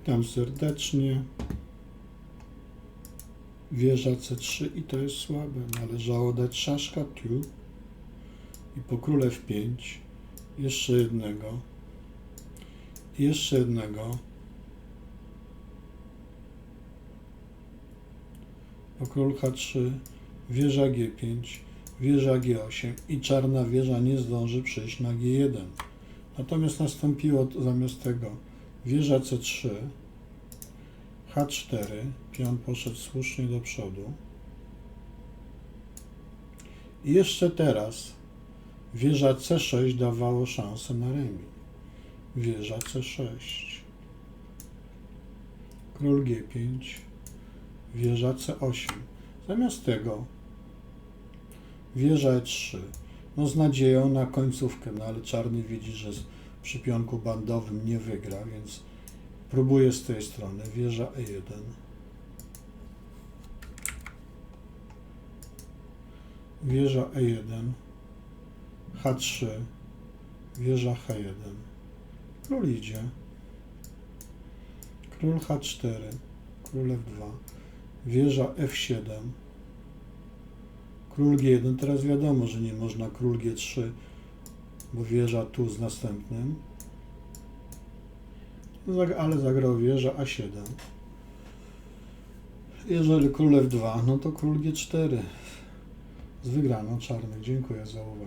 Witam serdecznie. Wieża C3 i to jest słabe. Należało dać szaszka tu i po króle F5. Jeszcze jednego. Jeszcze jednego. Po król H3. Wieża G5. Wieża G8 i czarna wieża nie zdąży przejść na G1. Natomiast nastąpiło zamiast tego wieża C3, H4, pion poszedł słusznie do przodu. I jeszcze teraz wieża C6 dawało szansę na remis. Wieża C6. Król G5, wieża C8. Zamiast tego wieża E3. No z nadzieją na końcówkę, no ale czarny widzi, że przy pionku bandowym nie wygra, więc próbuje z tej strony. Wieża E1. Wieża E1. H3. Wieża H1. Król idzie. Król H4. Król F2. Wieża F7. Król G1. Teraz wiadomo, że nie można król G3, bo wieża tu z następnym. Zag- Ale zagrał wieża A7. Jeżeli król F2, no to król G4 z wygraną czarnych. Dziękuję za uwagę.